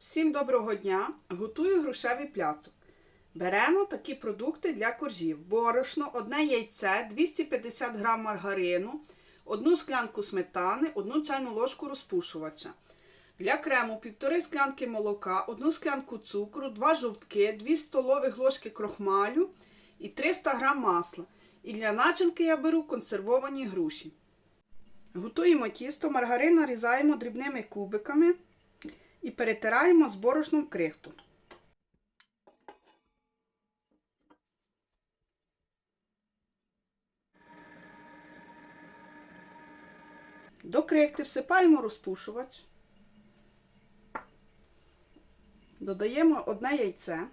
Всім доброго дня! Готую грушевий пляцок. Беремо такі продукти для коржів: борошно, одне яйце, 250 г маргарину, одну склянку сметани, одну чайну ложку розпушувача. Для крему 1,5 склянки молока, одну склянку цукру, 2 жовтки, 2 столових ложки крохмалю і 300 г масла. І для начинки я беру консервовані груші. Готуємо тісто, маргарин нарізаємо дрібними кубиками і перетираємо з борошном в крихту. До крихти всипаємо розпушувач, додаємо одне яйце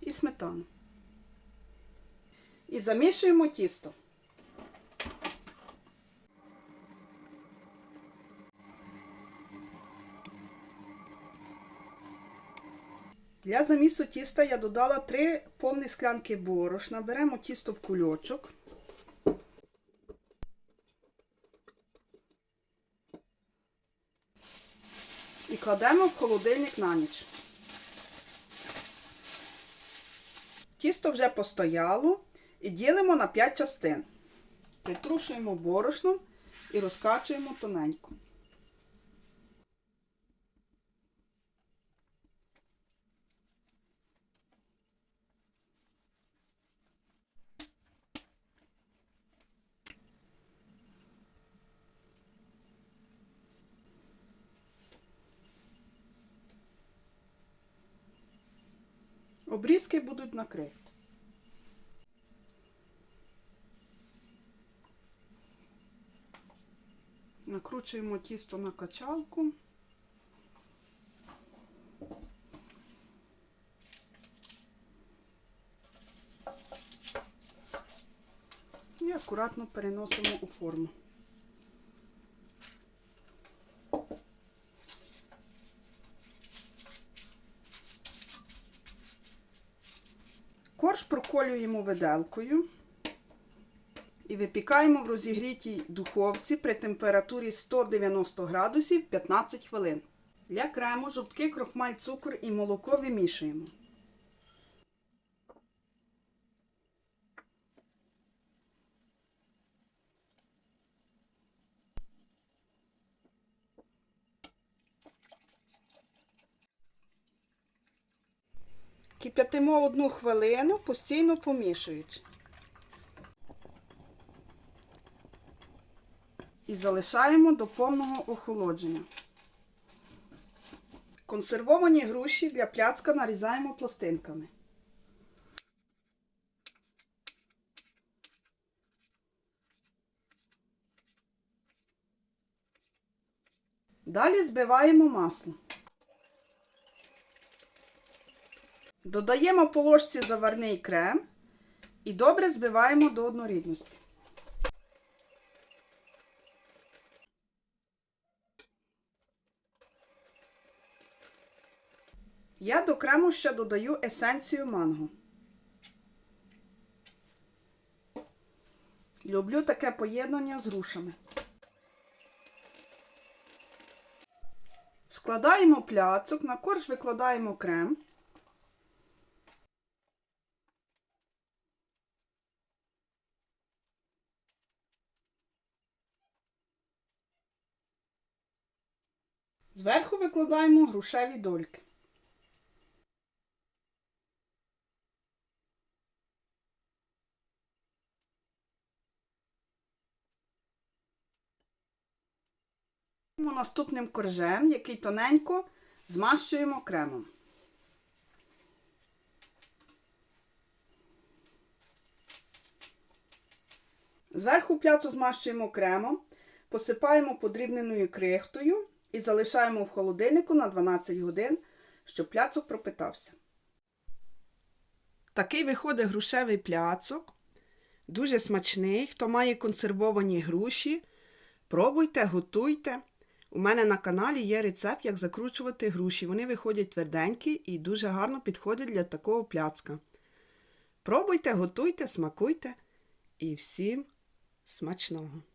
і сметану. І замішуємо тісто. Для замісу тіста я додала 3 повні склянки борошна. Беремо тісто в кульочок. І кладемо в холодильник на ніч. Тісто вже постояло і ділимо на 5 частин. Притрушуємо борошном і розкачуємо тоненько. Обрізки будуть накриті. Накручуємо тісто на качалку. І акуратно переносимо у форму. Корж проколюємо виделкою і випікаємо в розігрітій духовці при температурі 190 градусів 15 хвилин. Для крему жовтки, крохмаль, цукор і молоко вимішуємо. Кип'ятимо одну хвилину, постійно помішуючи. І залишаємо до повного охолодження. Консервовані груші для пляцка нарізаємо пластинками. Далі збиваємо масло. Додаємо по ложці заварний крем і добре збиваємо до однорідності. Я до крему ще додаю есенцію манго. Люблю таке поєднання з грушами. Складаємо пляцок, на корж викладаємо крем. Зверху викладаємо грушеві дольки. Наступним коржем, який тоненько змащуємо кремом. Зверху пляцу змащуємо кремом, посипаємо подрібненою крихтою і залишаємо в холодильнику на 12 годин, щоб пляцок пропитався. Такий виходить грушевий пляцок. Дуже смачний. Хто має консервовані груші, пробуйте, готуйте. У мене на каналі є рецепт, як закручувати груші. Вони виходять тверденькі і дуже гарно підходять для такого пляцка. Пробуйте, готуйте, смакуйте і всім смачного!